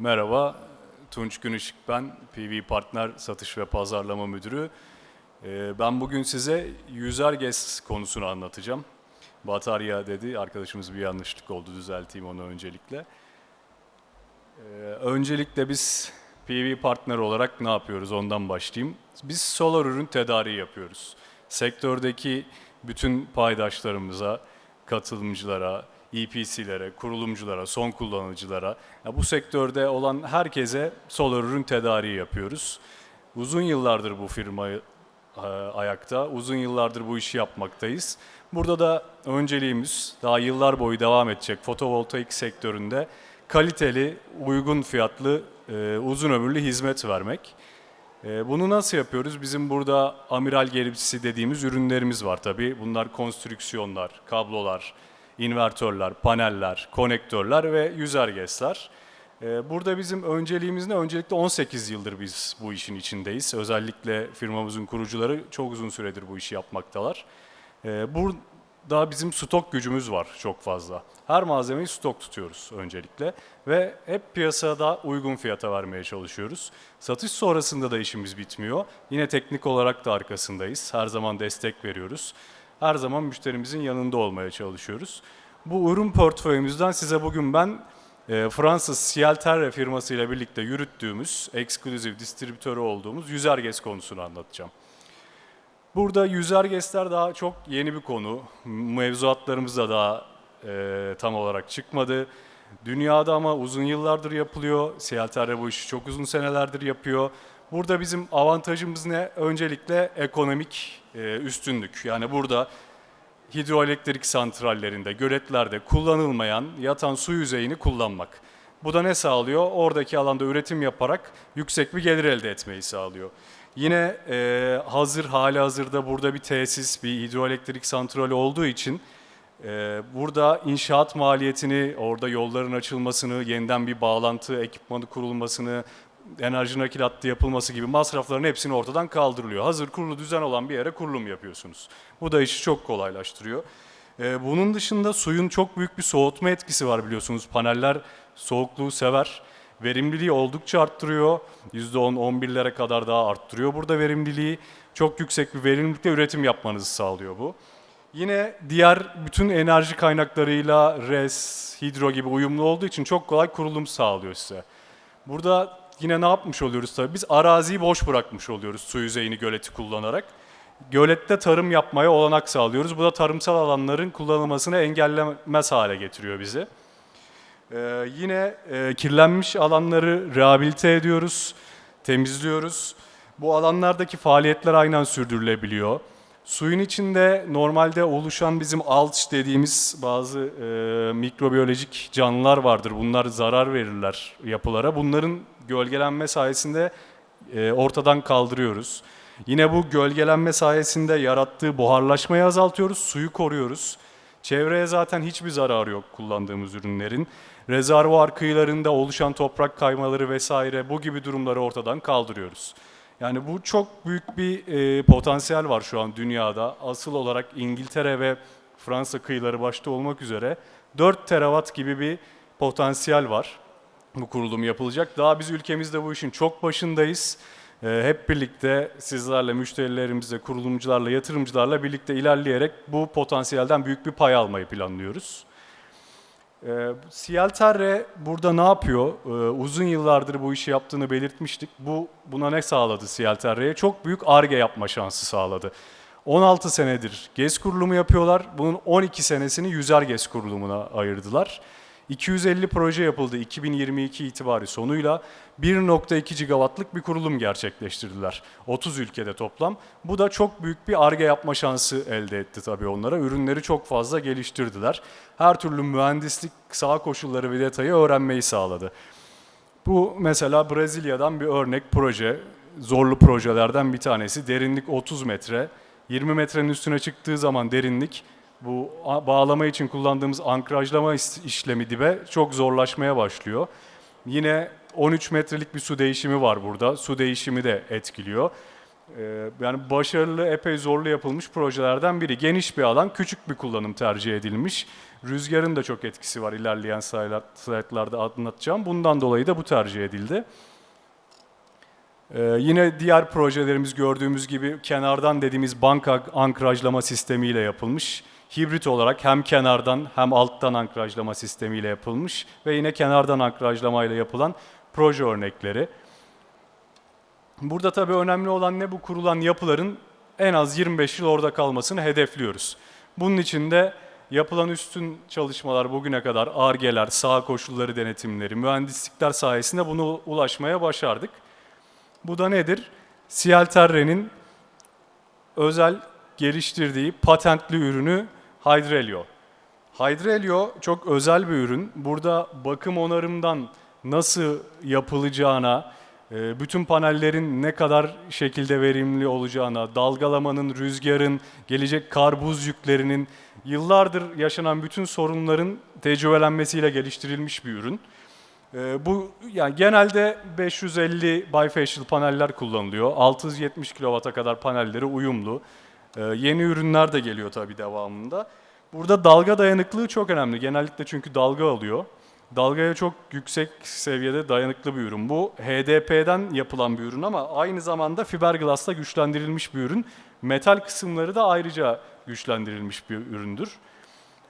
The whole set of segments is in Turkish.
Merhaba, Tunç Günışık ben, PV Partner Satış ve Pazarlama Müdürü. Ee, Ben bugün size yüzer GES konusunu anlatacağım. Batarya dedi, arkadaşımız bir yanlışlık oldu, düzelteyim onu öncelikle. Ee, Öncelikle biz PV Partner olarak ne yapıyoruz ondan başlayayım. Biz solar ürün tedariği yapıyoruz. Sektördeki bütün paydaşlarımıza, katılımcılara, EPC'lere, kurulumculara, son kullanıcılara, ya bu sektörde olan herkese solar ürün tedariği yapıyoruz. Uzun yıllardır bu firma e, ayakta, uzun yıllardır bu işi yapmaktayız. Burada da önceliğimiz daha yıllar boyu devam edecek fotovoltaik sektöründe kaliteli, uygun fiyatlı, e, uzun ömürlü hizmet vermek. E, Bunu nasıl yapıyoruz? Bizim burada amiral gerimsi dediğimiz ürünlerimiz var tabii. Bunlar konstrüksiyonlar, kablolar, invertörler, paneller, konektörler ve yüzer GES'ler. E, Burada bizim önceliğimiz ne? Öncelikle 18 yıldır biz bu işin içindeyiz. Özellikle firmamızın kurucuları çok uzun süredir bu işi yapmaktalar. E, Burada bizim stok gücümüz var çok fazla. Her malzemeyi stok tutuyoruz öncelikle ve hep piyasada uygun fiyata vermeye çalışıyoruz. Satış sonrasında da işimiz bitmiyor. Yine teknik olarak da arkasındayız. Her zaman destek veriyoruz. Her zaman müşterimizin yanında olmaya çalışıyoruz. Bu ürün portföyümüzden size bugün ben e, Fransız Cialterre firmasıyla birlikte yürüttüğümüz, eksklusif distribütörü olduğumuz Yüzerges konusunu anlatacağım. Burada yüzer GES'ler daha çok yeni bir konu. Mevzuatlarımız da daha e, tam olarak çıkmadı. Dünyada ama uzun yıllardır yapılıyor. CLTR bu işi çok uzun senelerdir yapıyor. Burada bizim avantajımız ne? Öncelikle ekonomik e, üstünlük. Yani burada hidroelektrik santrallerinde, göletlerde kullanılmayan yatan su yüzeyini kullanmak. Bu da ne sağlıyor? Oradaki alanda üretim yaparak yüksek bir gelir elde etmeyi sağlıyor. Yine e, hazır hali hazırda burada bir tesis, bir hidroelektrik santrali olduğu için e, burada inşaat maliyetini, orada yolların açılmasını, yeniden bir bağlantı ekipmanı kurulmasını, enerji nakilatı yapılması gibi masrafların hepsini ortadan kaldırılıyor. Hazır kurulu düzen olan bir yere kurulum yapıyorsunuz. Bu da işi çok kolaylaştırıyor. Ee, bunun dışında suyun çok büyük bir soğutma etkisi var biliyorsunuz. Paneller soğukluğu sever. Verimliliği oldukça arttırıyor. %10-11'lere kadar daha arttırıyor burada verimliliği. Çok yüksek bir verimlilikle üretim yapmanızı sağlıyor bu. Yine diğer bütün enerji kaynaklarıyla RES, hidro gibi uyumlu olduğu için çok kolay kurulum sağlıyor size. Burada yine ne yapmış oluyoruz tabii? Biz araziyi boş bırakmış oluyoruz su yüzeyini göleti kullanarak. Gölette tarım yapmaya olanak sağlıyoruz. Bu da tarımsal alanların kullanılmasını engellemez hale getiriyor bizi. Ee, yine e, kirlenmiş alanları rehabilite ediyoruz, temizliyoruz. Bu alanlardaki faaliyetler aynen sürdürülebiliyor. Suyun içinde normalde oluşan bizim alç dediğimiz bazı e, mikrobiyolojik canlılar vardır. Bunlar zarar verirler yapılara. Bunların gölgelenme sayesinde e, ortadan kaldırıyoruz. Yine bu gölgelenme sayesinde yarattığı buharlaşmayı azaltıyoruz, suyu koruyoruz. Çevreye zaten hiçbir zararı yok kullandığımız ürünlerin. Rezervuar kıyılarında oluşan toprak kaymaları vesaire bu gibi durumları ortadan kaldırıyoruz. Yani bu çok büyük bir e, potansiyel var şu an dünyada. Asıl olarak İngiltere ve Fransa kıyıları başta olmak üzere 4 terawatt gibi bir potansiyel var. Bu kurulum yapılacak. Daha biz ülkemizde bu işin çok başındayız. E, hep birlikte sizlerle, müşterilerimizle, kurulumcularla, yatırımcılarla birlikte ilerleyerek bu potansiyelden büyük bir pay almayı planlıyoruz. E, Cialterre burada ne yapıyor? E, uzun yıllardır bu işi yaptığını belirtmiştik. Bu buna ne sağladı Cialterre'ye? Çok büyük ARGE yapma şansı sağladı. 16 senedir GES kurulumu yapıyorlar. Bunun 12 senesini yüzer GES kurulumuna ayırdılar. 250 proje yapıldı 2022 itibari sonuyla 1.2 gigawattlık bir kurulum gerçekleştirdiler. 30 ülkede toplam. Bu da çok büyük bir arge yapma şansı elde etti tabii onlara. Ürünleri çok fazla geliştirdiler. Her türlü mühendislik, sağ koşulları ve detayı öğrenmeyi sağladı. Bu mesela Brezilya'dan bir örnek proje. Zorlu projelerden bir tanesi. Derinlik 30 metre. 20 metrenin üstüne çıktığı zaman derinlik bu bağlama için kullandığımız ankrajlama işlemi dibe çok zorlaşmaya başlıyor. Yine 13 metrelik bir su değişimi var burada. Su değişimi de etkiliyor. Ee, yani başarılı, epey zorlu yapılmış projelerden biri. Geniş bir alan, küçük bir kullanım tercih edilmiş. Rüzgarın da çok etkisi var ilerleyen slaytlar- slaytlarda anlatacağım. Bundan dolayı da bu tercih edildi. Ee, yine diğer projelerimiz gördüğümüz gibi kenardan dediğimiz banka ankrajlama sistemiyle yapılmış. Hibrit olarak hem kenardan hem alttan ankrajlama sistemiyle yapılmış ve yine kenardan ankrajlamayla yapılan proje örnekleri. Burada tabii önemli olan ne bu kurulan yapıların en az 25 yıl orada kalmasını hedefliyoruz. Bunun için de yapılan üstün çalışmalar bugüne kadar ARGE'ler, saha koşulları denetimleri, mühendislikler sayesinde bunu ulaşmaya başardık. Bu da nedir? Cialterre'nin özel geliştirdiği patentli ürünü Hydrelio. Hydrelio çok özel bir ürün. Burada bakım onarımdan nasıl yapılacağına, e, bütün panellerin ne kadar şekilde verimli olacağına, dalgalamanın, rüzgarın, gelecek kar buz yüklerinin yıllardır yaşanan bütün sorunların tecrübelenmesiyle geliştirilmiş bir ürün. E, Bu yani genelde 550 bifacial paneller kullanılıyor. 670 kW'a kadar panelleri uyumlu. E, Yeni ürünler de geliyor tabii devamında. Burada dalga dayanıklığı çok önemli. Genellikle çünkü dalga alıyor. Dalgaya çok yüksek seviyede dayanıklı bir ürün. Bu HDP'den yapılan bir ürün ama aynı zamanda fiberglass'la güçlendirilmiş bir ürün. Metal kısımları da ayrıca güçlendirilmiş bir üründür.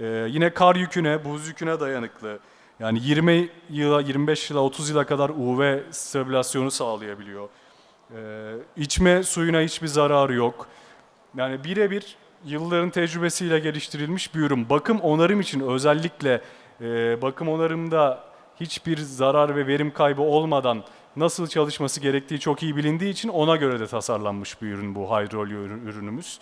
Ee, yine kar yüküne, buz yüküne dayanıklı. Yani 20 yıla, 25 yıla, 30 yıla kadar UV stabilizasyonu sağlayabiliyor. Ee, içme suyuna hiçbir zararı yok. Yani birebir yılların tecrübesiyle geliştirilmiş bir ürün. Bakım onarım için özellikle e, bakım onarımda hiçbir zarar ve verim kaybı olmadan nasıl çalışması gerektiği çok iyi bilindiği için ona göre de tasarlanmış bir ürün bu hidrolyo ürün- ürünümüz.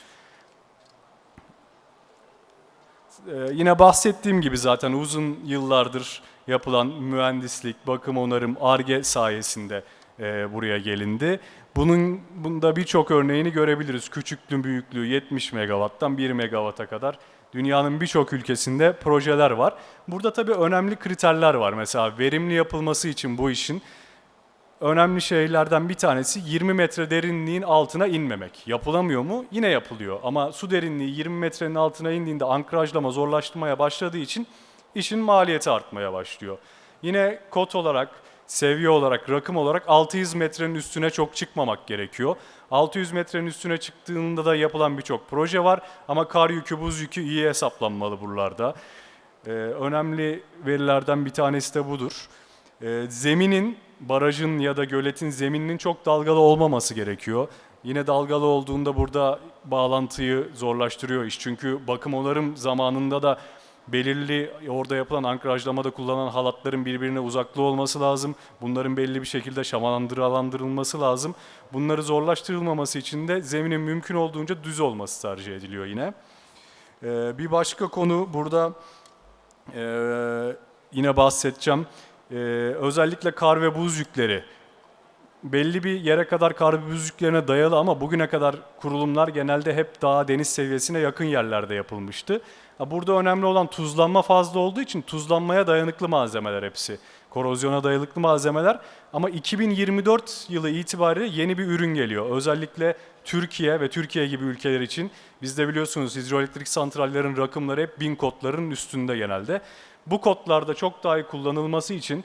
Ee, yine bahsettiğim gibi zaten uzun yıllardır yapılan mühendislik, bakım onarım, ARGE sayesinde e, buraya gelindi. Bunun bunda birçok örneğini görebiliriz. Küçüklüğü, büyüklüğü 70 megawatttan 1 megawatta kadar dünyanın birçok ülkesinde projeler var. Burada tabii önemli kriterler var. Mesela verimli yapılması için bu işin önemli şeylerden bir tanesi 20 metre derinliğin altına inmemek. Yapılamıyor mu? Yine yapılıyor. Ama su derinliği 20 metrenin altına indiğinde ankrajlama zorlaşmaya başladığı için işin maliyeti artmaya başlıyor. Yine kot olarak, seviye olarak, rakım olarak 600 metrenin üstüne çok çıkmamak gerekiyor. 600 metrenin üstüne çıktığında da yapılan birçok proje var ama kar yükü, buz yükü iyi hesaplanmalı buralarda. Ee, önemli verilerden bir tanesi de budur. Ee, zeminin, barajın ya da göletin zemininin çok dalgalı olmaması gerekiyor. Yine dalgalı olduğunda burada bağlantıyı zorlaştırıyor iş. Çünkü bakım onarım zamanında da belirli orada yapılan ankrajlamada kullanılan halatların birbirine uzaklığı olması lazım. Bunların belli bir şekilde şamalandırılandırılması lazım. Bunları zorlaştırılmaması için de zeminin mümkün olduğunca düz olması tercih ediliyor yine. Ee, bir başka konu burada ee, yine bahsedeceğim. Ee, özellikle kar ve buz yükleri belli bir yere kadar kar yüklerine dayalı ama bugüne kadar kurulumlar genelde hep daha deniz seviyesine yakın yerlerde yapılmıştı. Burada önemli olan tuzlanma fazla olduğu için tuzlanmaya dayanıklı malzemeler hepsi. Korozyona dayanıklı malzemeler ama 2024 yılı itibariyle yeni bir ürün geliyor. Özellikle Türkiye ve Türkiye gibi ülkeler için bizde biliyorsunuz hidroelektrik santrallerin rakımları hep bin kodların üstünde genelde. Bu kodlarda çok daha iyi kullanılması için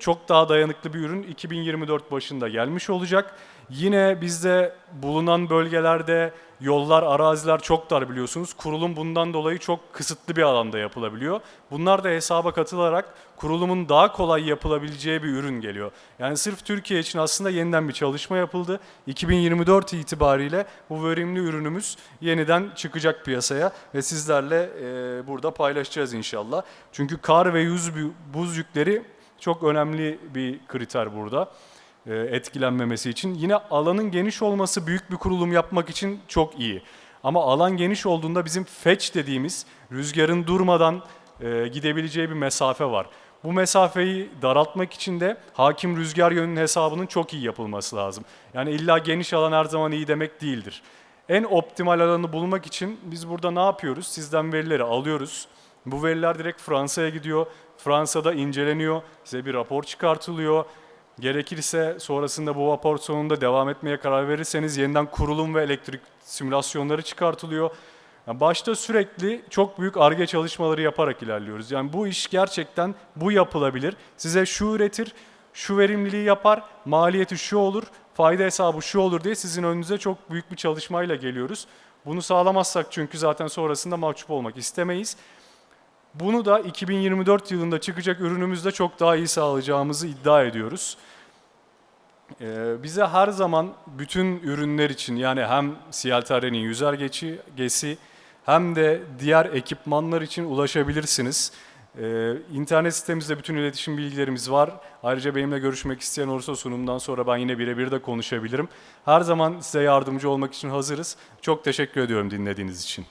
çok daha dayanıklı bir ürün 2024 başında gelmiş olacak. Yine bizde bulunan bölgelerde yollar, araziler çok dar biliyorsunuz. Kurulum bundan dolayı çok kısıtlı bir alanda yapılabiliyor. Bunlar da hesaba katılarak kurulumun daha kolay yapılabileceği bir ürün geliyor. Yani sırf Türkiye için aslında yeniden bir çalışma yapıldı. 2024 itibariyle bu verimli ürünümüz yeniden çıkacak piyasaya ve sizlerle e, burada paylaşacağız inşallah. Çünkü kar ve yüz buz yükleri çok önemli bir kriter burada e, etkilenmemesi için. Yine alanın geniş olması büyük bir kurulum yapmak için çok iyi. Ama alan geniş olduğunda bizim fetch dediğimiz rüzgarın durmadan e, gidebileceği bir mesafe var. Bu mesafeyi daraltmak için de hakim rüzgar yönünün hesabının çok iyi yapılması lazım. Yani illa geniş alan her zaman iyi demek değildir. En optimal alanı bulmak için biz burada ne yapıyoruz? Sizden verileri alıyoruz. Bu veriler direkt Fransa'ya gidiyor. Fransa'da inceleniyor. Size bir rapor çıkartılıyor. Gerekirse sonrasında bu vapor sonunda devam etmeye karar verirseniz yeniden kurulum ve elektrik simülasyonları çıkartılıyor. Yani başta sürekli çok büyük ARGE çalışmaları yaparak ilerliyoruz. Yani bu iş gerçekten bu yapılabilir. Size şu üretir, şu verimliliği yapar, maliyeti şu olur, fayda hesabı şu olur diye sizin önünüze çok büyük bir çalışmayla geliyoruz. Bunu sağlamazsak çünkü zaten sonrasında mahcup olmak istemeyiz. Bunu da 2024 yılında çıkacak ürünümüzde çok daha iyi sağlayacağımızı iddia ediyoruz. Ee, bize her zaman bütün ürünler için yani hem CLTR'nin yüzer geçi, hem de diğer ekipmanlar için ulaşabilirsiniz. Ee, internet sitemizde bütün iletişim bilgilerimiz var. Ayrıca benimle görüşmek isteyen olursa sunumdan sonra ben yine birebir de konuşabilirim. Her zaman size yardımcı olmak için hazırız. Çok teşekkür ediyorum dinlediğiniz için.